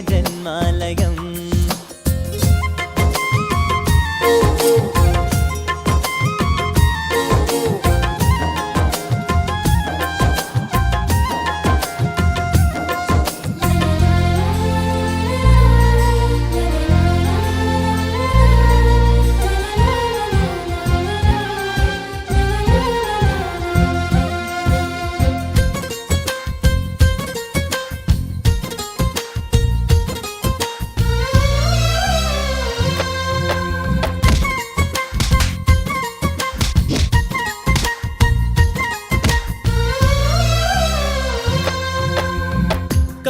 దేవుళ్ళ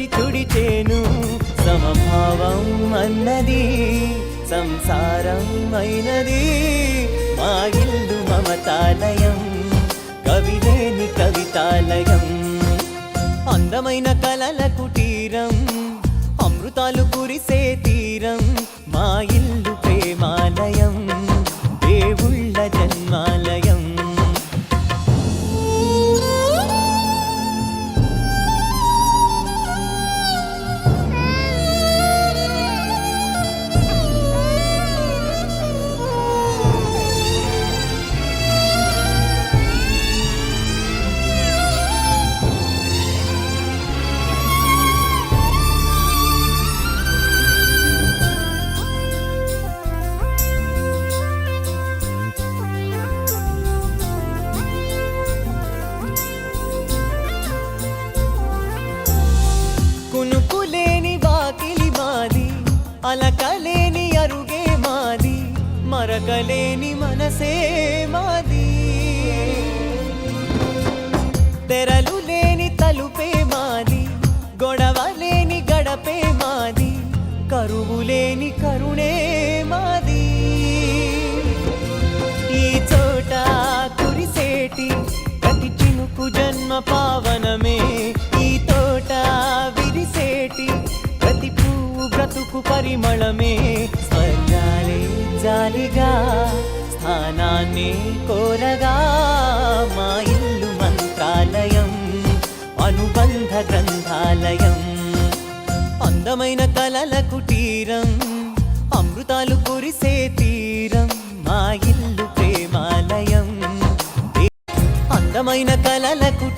చేతులొచ్చి తుడిచేను. సమభావం అన్నది సంసారం అయినది. మా ఇల్లు మమతాలయం కవిలేని కవితాలయం. అందమైన కలల కుటీరం అమృతాలు కురిసే తీరం మా అలకలేని అరుగే మాది మరకలేని మనసే మాది. తెరలు లేని తలుపే మాది గొడవ లేని గడపే మాది కరువు లేని కరుణే పువ్వు పరిమళమే. స్వర్గాలే జాలిగా స్థానాన్ని కోరగా మా ఇల్లు మంత్రాలయం అనుబంధ గ్రంథాలయం. అందమైన కలల కుటీరం అమృతాలు కురిసే తీరం మా ఇల్లు ప్రేమాలయం. అందమైన కలల కుటీరం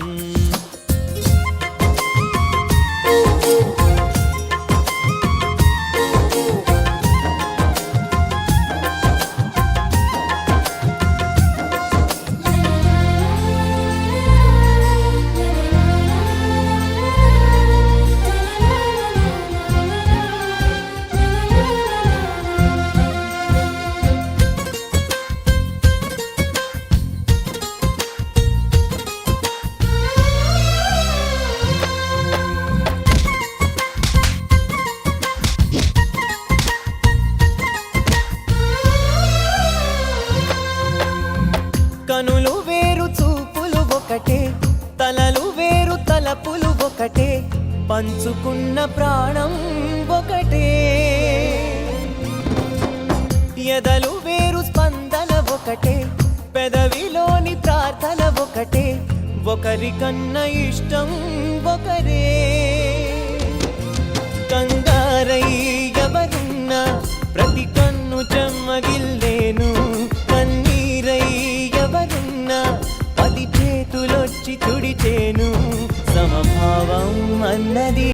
పంచుకున్న ప్రాణం ఒకటే. ఎదలు వేరు స్పందన ఒకటే. పెదవిలోని ప్రార్థన ఒకటే. ఒకరికన్నా ఇష్టం ఒకరే. కంగారై ఎవరున్నా ప్రతి కన్ను చెమ్మగిల్లేను. సమభావం అన్నది.